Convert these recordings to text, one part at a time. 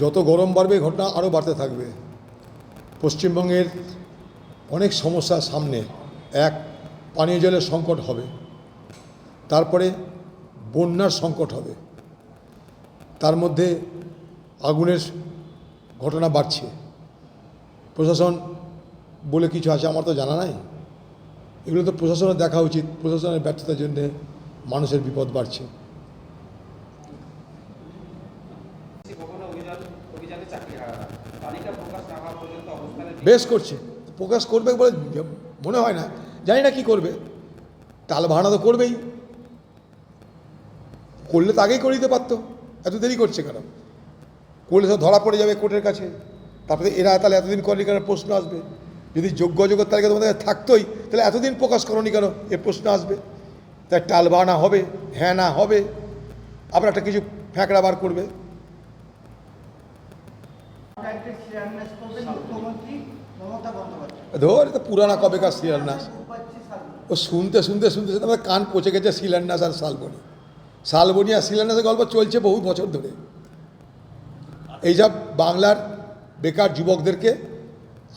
যত গরম বাড়বে, ঘটনা আরও বাড়তে থাকবে। পশ্চিমবঙ্গের অনেক সমস্যার সামনে। এক, পানীয় জলের সংকট হবে। তারপরে বন্যার সংকট হবে। তার মধ্যে আগুনের ঘটনা বাড়ছে। প্রশাসন বলে কিছু আছে আমার তো জানা নাই। এগুলো তো প্রশাসনের দেখা উচিত। প্রশাসনের ব্যর্থতার জন্যে মানুষের বিপদ বাড়ছে। বেশ করছে। প্রকাশ করবে বলে মনে হয় না। জানি না কি করবে। টাল ভাড়া তো করবেই। করলে তো আগেই করে দিতে পারতো। এত দেরি করছে কেন? করলে তো ধরা পড়ে যাবে কোর্টের কাছে। তারপরে এরা তাহলে এতদিন করেনি কেন? প্রশ্ন আসবে। যদি যোগ্য অযোগ্য তালিকা তোমাদের থাকতোই, তাহলে এতদিন প্রকাশ করনি কেন? এ প্রশ্ন আসবে। তাই টাল বাহানা হবে হ্যাঁ না হবে। আবার একটা কিছু ফ্যাঁকড়া বার করবে। ব্যাংকের শিলান্যাস করবেন মুখ্যমন্ত্রী মমতা বন্দ্যোপাধ্যায়। ধর এটা পুরানা কবেকার শিলান্যাস। ও শুনতে শুনতে শুনতে শুনতে আমার কান পচে গেছে শিলান্যাস আর শালবনি শালবনি আর শিলান্যাসের গল্প চলছে বহু বছর ধরে। এইসব বাংলার বেকার যুবকদেরকে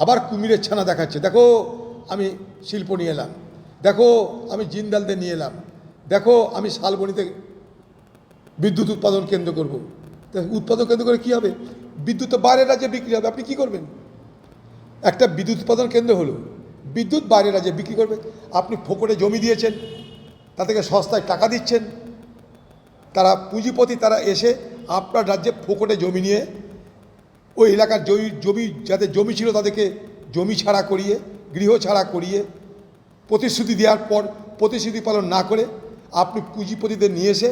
আবার কুমিরের ছানা দেখাচ্ছে। দেখো আমি শিল্প নিয়ে এলাম। দেখো আমি জিন্দালদের নিয়ে এলাম। দেখো আমি শালবনিতে বিদ্যুৎ উৎপাদন কেন্দ্র করব। উৎপাদন কেন্দ্র করে কী হবে? বিদ্যুৎ বাইরের রাজ্যে বিক্রি হবে, আপনি কী করবেন? একটা বিদ্যুৎ উৎপাদন কেন্দ্র হলো, বিদ্যুৎ বাইরের রাজ্যে বিক্রি করবে, আপনি ফোকটে জমি দিয়েছেন তা থেকে সস্তায় টাকা দিচ্ছেন, তারা পুঁজিপতি, তারা এসে আপনার রাজ্যে ফোকটে জমি নিয়ে, ওই এলাকার জমি জমি, যাদের জমি ছিল তাদেরকে জমি ছাড়া করিয়ে, গৃহ ছাড়া করিয়ে প্রতিশ্রুতি দেওয়ার পর, প্রতিশ্রুতি পালন না করে, আপনি পুঁজিপতিদের নিয়ে এসে,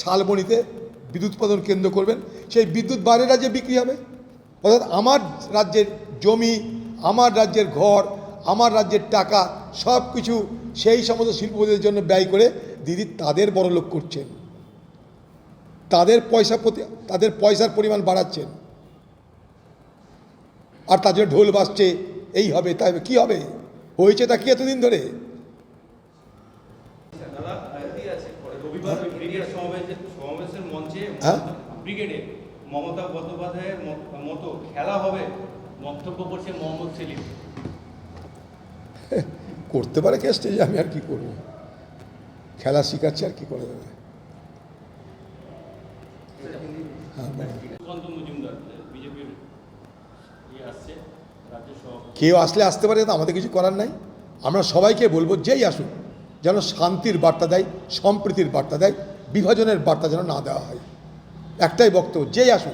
শালবনিতে বিদ্যুৎ উৎপাদন কেন্দ্র করবেন, সেই বিদ্যুৎ বাইরের রাজ্যে বিক্রি হবে। অর্থাৎ আমার রাজ্যের জমি, আমার রাজ্যের ঘর, আমার রাজ্যের টাকা সব কিছু সেই সমস্ত শিল্পপতিদের জন্য ব্যয় করে দিদি তাদের বড় লোক করছেন। তাদের পয়সা প্রতি, তাদের পয়সার পরিমাণ বাড়াচ্ছেন। আর তার জন্য ঢোল বাজছে, এই হবে, তাই কী হবে? হয়েছে তা কি এতদিন ধরে দাদা কি আছে রবিবার ব্রিগেড সমাবেশের সমাবেশের মঞ্চে হ্যাঁ? ব্রিগেডে মমতা বন্দ্যোপাধ্যায়ের মতো খেলা হবে মন্তব্য করছে মোহাম্মদ সেলিম। করতে পারে কে স্টেজে আমি আর কি করব? খেলা শিখাচ্ছি আর কি করে দেবে? হ্যাঁ ইয়ে কেউ আসলে আসতে পারে তো আমাদের কিছু করার নাই। আমরা সবাইকে বলব যেই আসুক যেন শান্তির বার্তা দেয় সম্প্রীতির বার্তা দেয় বিভাজনের বার্তা যেন না দেওয়া হয়। একটাই বক্তব্য, যেই আসুক,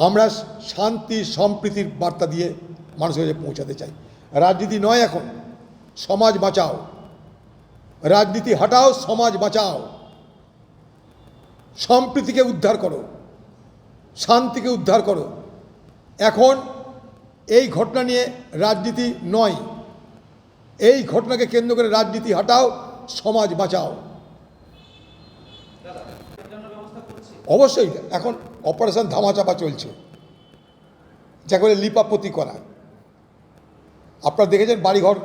আমরা শান্তি, সম্প্রীতির বার্তা দিয়ে মানুষের কাছে পৌঁছাতে চাই। রাজনীতি নয় এখন, সমাজ বাঁচাও। রাজনীতি হটাও, সমাজ বাঁচাও। সম্প্রীতিকে উদ্ধার করো, শান্তিকে উদ্ধার করো। এখন এই ঘটনা নিয়ে রাজনীতি নয়। এই ঘটনাকে কেন্দ্র করে রাজনীতি হটাও, সমাজ বাঁচাও। অবশ্যই এখন অপারেশন ধামাচাপা চলছে। যাকে বলে লিপাপতি করা। আপনারা দেখেছেন বাড়িঘর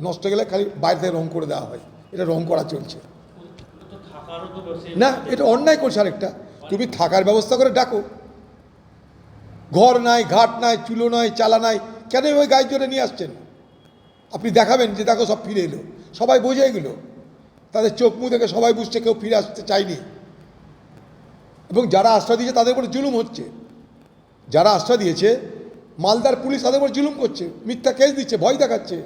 নষ্ট গেলে খালি বাইরে থেকে রং করে দেওয়া হয়। এটা রং করা চলছে। না, এটা অন্যায় করছে আরেকটা। তুমি থাকার ব্যবস্থা করে ডাকো। ঘর নাই, ঘাট নাই, চুলো নাই, চালা নাই, কেন ওই গায়ে জোরে নিয়ে আসছেন? আপনি দেখাবেন যে দেখো সব ফিরে এলো। সবাই বোঝে এগুলো। তাদের চোখ মুখ দেখে সবাই বুঝছে কেউ ফিরে আসতে চায়নি। এবং যারা আশ্রয় দিয়েছে তাদের উপর জুলুম হচ্ছে। যারা আশ্রয় দিয়েছে, মালদার পুলিশ তাদের উপর জুলুম করছে, মিথ্যা কেস দিচ্ছে, ভয় দেখাচ্ছে।